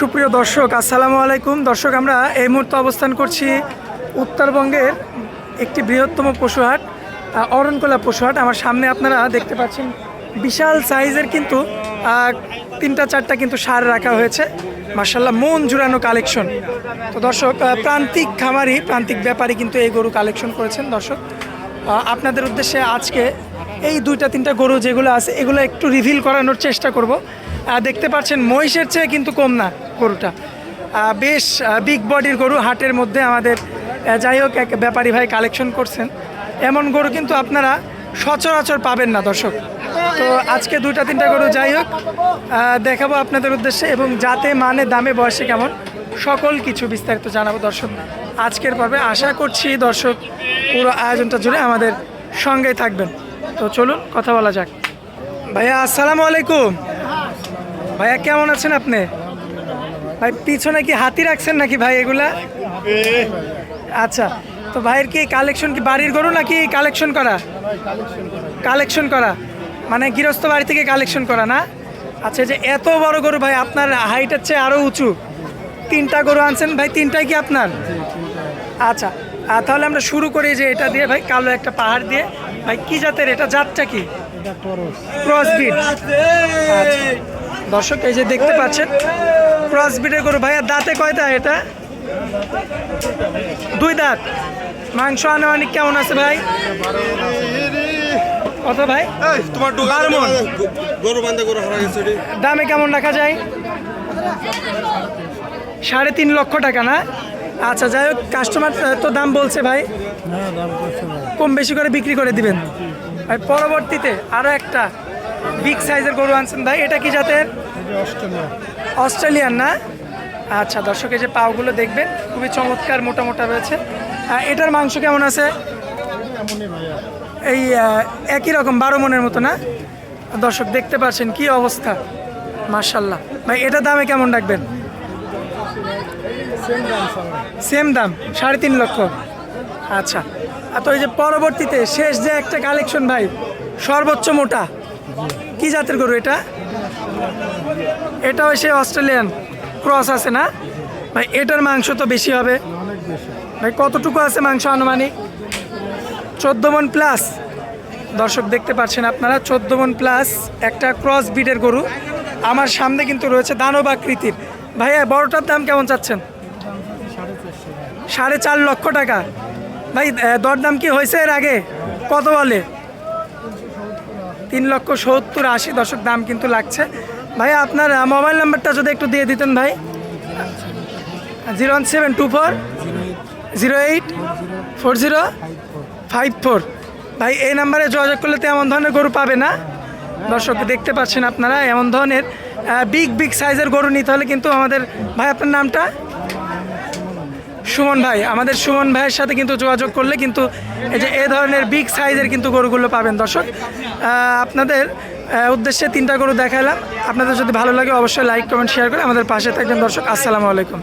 সুপ্রিয় দর্শক, আসসালামু আলাইকুম। দর্শক, আমরা এই মুহূর্তে অবস্থান করছি উত্তরবঙ্গের একটি বৃহত্তম পশুহাট অরণকোলা পশুহাট। আমার সামনে আপনারা দেখতে পাচ্ছেন বিশাল সাইজের কিন্তু তিনটা চারটা কিন্তু সার রাখা হয়েছে। মার্শাল্লাহ মন জুড়ানো কালেকশন। তো দর্শক প্রান্তিক খামারি, প্রান্তিক ব্যাপারী কিন্তু এই গরু কালেকশন করেছেন। দর্শক আপনাদের উদ্দেশ্যে আজকে এই দুইটা, তিনটা গরু যেগুলো আছে, এগুলো একটু রিভিল করানোর চেষ্টা করব। দেখতে পাচ্ছেন মহিষের চেয়ে কিন্তু কম না। গরুটা। বেশ বিগ বডির গরু, হাটের মধ্যে আমাদের যাই হোক, এক ব্যাপারী ভাই কালেকশন করছেন। এমন গরু কিন্তু আপনারা সচরাচর পাবেন না, দর্শক। তো আজকে দুইটা, তিনটা গরু যাই হোক দেখাবো আপনাদের উদ্দেশ্যে এবং যাতে মানে দামে, বয়সে কেমন, সকল কিছু বিস্তারিত জানাব দর্শক। আজকের পর্বে আশা করছি দর্শক পুরো আয়োজনটা জুড়ে আমাদের সঙ্গেই থাকবেন। তো চলুন, কথা বলা যাক। ভাইয়া, আসসালামু আলাইকুম। ভাইয়া, কেমন আছেন আপনি? ভাই পিছনে কি হাতি রাখছেন নাকি ভাই এগুলা? আচ্ছা তো ভাইয়ের কি কালেকশন কি বাড়ির গরু নাকি কালেকশন করা? কালেকশন করা। মানে গৃহস্থ বাড়ি থেকে কালেকশন করা না? আচ্ছা যে এত বড় গরু ভাই আপনার হাইটের চেয়ে আরও উঁচু। তিনটা গরু আনছেন ভাই তিনটাই কি আপনার? আচ্ছা আর তাহলে আমরা শুরু করি যে এটা দিয়ে ভাই কালো একটা পাহাড় দিয়ে। ভাই কি জাতের এটা? জাতটা কি? ক্রস বিট দর্শক এই যে দেখতে পাচ্ছেন ক্রস বিটের গরু। ভাইয়া দাঁতে কয়টা এটা? দুই দাঁত। মাংস আনুমানিক কেমন আছে ভাই? কত ভাই? তোমার ঢোকা বারো মণ। গরু বান্ধে গরু হারা গেছে দামে কেমন রাখা যায়? সাড়ে তিন লক্ষ টাকা না? আচ্ছা যাই হোক কাস্টমার তো দাম বলছে ভাই। কম বেশি করে বিক্রি করে দিবেন। ভাই পরবর্তীতে আরও একটা বিগ সাইজের গরু আনছেন ভাই। এটা কি জাতের? অস্ট্রেলিয়ান না? আচ্ছা দর্শক এই যে পাওগুলো দেখবেন খুবই চমৎকার মোটা মোটা রয়েছে এটার মাংস কেমন আছে? এই একই রকম বারো মনের মতো না? দর্শক দেখতে পাচ্ছেন কি অবস্থা। মার্শাল্লাহ ভাই এটা দামে কেমন রাখবেন? সেম দাম সাড়ে তিন লক্ষ। আচ্ছা। আর তো এই যে পরবর্তীতে শেষ যে একটা কালেকশন ভাই সর্বোচ্চ মোটা। কি জাতের গরু এটা? এটাও সে অস্ট্রেলিয়ান। ক্রস আছে না? ভাই, এটার মাংস তো বেশি হবে। ভাই, কতটুকু আছে মাংস আনুমানিক? চোদ্দ মন প্লাস দর্শক, দেখতে পাচ্ছেন আপনারা, চোদ্দ মন প্লাস একটা ক্রস বিডের গরু। আমার সামনে কিন্তু রয়েছে দানব আকৃতির। ভাইয়া, বড়টার দাম কেমন চাচ্ছেন? সাড়ে চার লক্ষ টাকা। ভাই দরদাম কি হয়েছে এর আগে? কত বলে? তিন লক্ষ সত্তর আশি দশক দাম কিন্তু লাগছে। ভাই আপনার মোবাইল নাম্বারটা যদি একটু দিয়ে দিতেন ভাই। Zero one seven two four, zero eight four zero, five four. ভাই, এই নাম্বারে যোগাযোগ করলে তো এমন ধরনের গরু পাবে না। দর্শক, দেখতে পাচ্ছেন আপনারা, এমন ধরনের বিগ বিগ সাইজের গরু নিতে হলে কিন্তু আমাদের, ভাই, আপনার নামটা? সুমন ভাই, আমাদের সুমন ভাইয়ের সাথে কিন্তু যোগাযোগ করলে কিন্তু এই যে এ ধরনের বিগ সাইজের কিন্তু গরুগুলো পাবেন দর্শক। আপনাদের উদ্দেশ্যে তিনটা গরু দেখালাম। আপনাদের যদি ভালো লাগে অবশ্যই লাইক কমেন্ট শেয়ার করে আমাদের পাশে থাকবেন দর্শক। আসসালামু আলাইকুম।